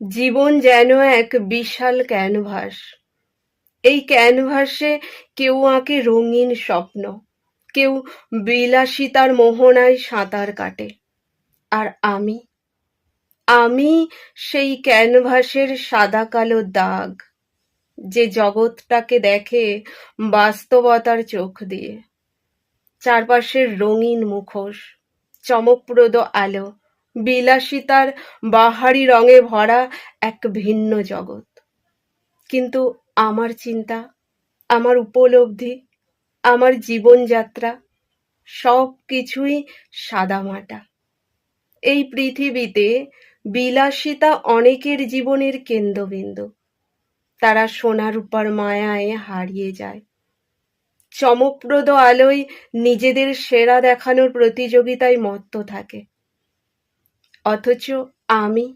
জীবন যেন এক বিশাল ক্যানভাস। এই ক্যানভাসে কেউ আঁকে রঙিন স্বপ্ন, কেউ বিলাসিতার মোহনায় সাঁতার কাটে। আর আমি আমি সেই ক্যানভাসের সাদা কালো দাগ, যে জগৎটাকে দেখে বাস্তবতার চোখ দিয়ে। চারপাশের রঙিন মুখোশ, চমকপ্রদ আলো বিলাসিতার বাহারি রঙে ভরা এক ভিন্ন জগৎ। কিন্তু আমার চিন্তা, আমার উপলব্ধি, আমার জীবনযাত্রা সব কিছুই সাদামাটা। এই পৃথিবীতে বিলাসিতা অনেকের জীবনের কেন্দ্রবিন্দু। তারা সোনা রূপার মায়ায় হারিয়ে যায়। চমকপ্রদ আলোয় নিজেদের সেরা দেখানোর প্রতিযোগিতায় মত্ত থাকে। অথচ আমি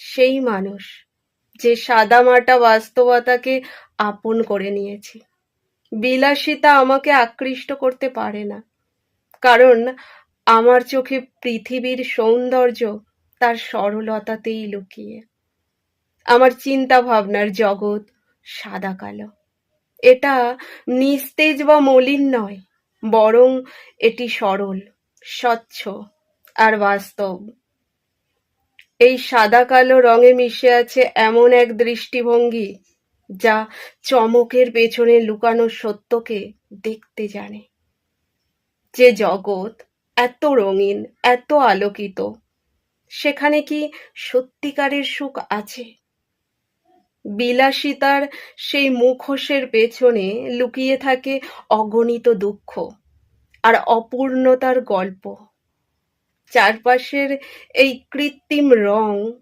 সেই মানুষ যে সাদামাটা বাস্তবতাকে আপন করে নিয়েছি। বিলাসিতা আমাকে আকৃষ্ট করতে পারে না, কারণ আমার চোখে পৃথিবীর সৌন্দর্য তার সরলতাতেই লুকিয়ে। আমার চিন্তা ভাবনার জগৎ সাদা কালো। এটা নিস্তেজ বা মলিন নয়, বরং এটি সরল, স্বচ্ছ আর বাস্তব। এই সাদা কালো রঙে মিশে আছে এমন এক দৃষ্টিভঙ্গি যা চমকের পেছনে লুকানো সত্যকে দেখতে জানে। যে জগৎ এত রঙিন, এত আলোকিত, সেখানে কি সত্যিকারের সুখ আছে? বিলাসিতার সেই মুখোশের পেছনে লুকিয়ে থাকে অগণিত দুঃখ আর অপূর্ণতার গল্প। চারপাশের এই কৃত্রিম রং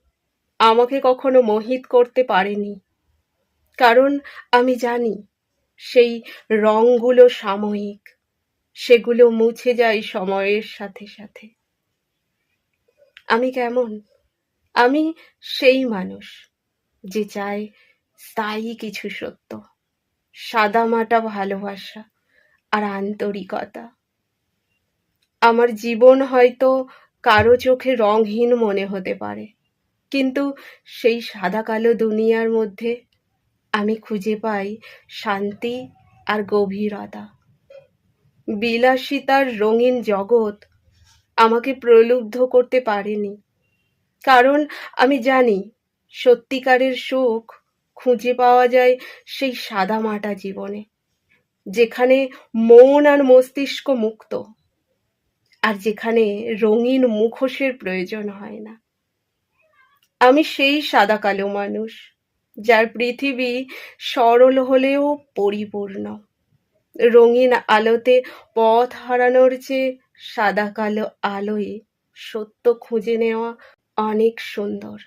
আমাকে কখনো মোহিত করতে পারেনি। কারণ আমি জানি, সেই রংগুলো সাময়িক, সেগুলো মুছে যায় সময়ের সাথে সাথে। আমি কেমন? আমি সেই মানুষ যে চায় স্থায়ী কিছু সত্য, সাদামাটা ভালোবাসা আর আন্তরিকতা। আমার জীবন হয়তো কারও চোখে রংহীন মনে হতে পারে। কিন্তু সেই সাদা কালো দুনিয়ার মধ্যে আমি খুঁজে পাই শান্তি আর গভীরতা। বিলাসিতার রঙিন জগৎ আমাকে প্রলুব্ধ করতে পারেনি। কারণ আমি জানি সত্যিকারের সুখ খুঁজে পাওয়া যায় সেই সাদামাটা জীবনে, যেখানে মন আর মস্তিষ্ক মুক্ত। আর যেখানে রঙিন মুখোশের প্রয়োজন হয় না। আমি সেই সাদা কালো মানুষ, যার পৃথিবী সরল হলেও পরিপূর্ণ। রঙিন আলোতে পথ হারানোর চেয়ে সাদা কালো আলোয় সত্য খুঁজে নেওয়া অনেক সুন্দর।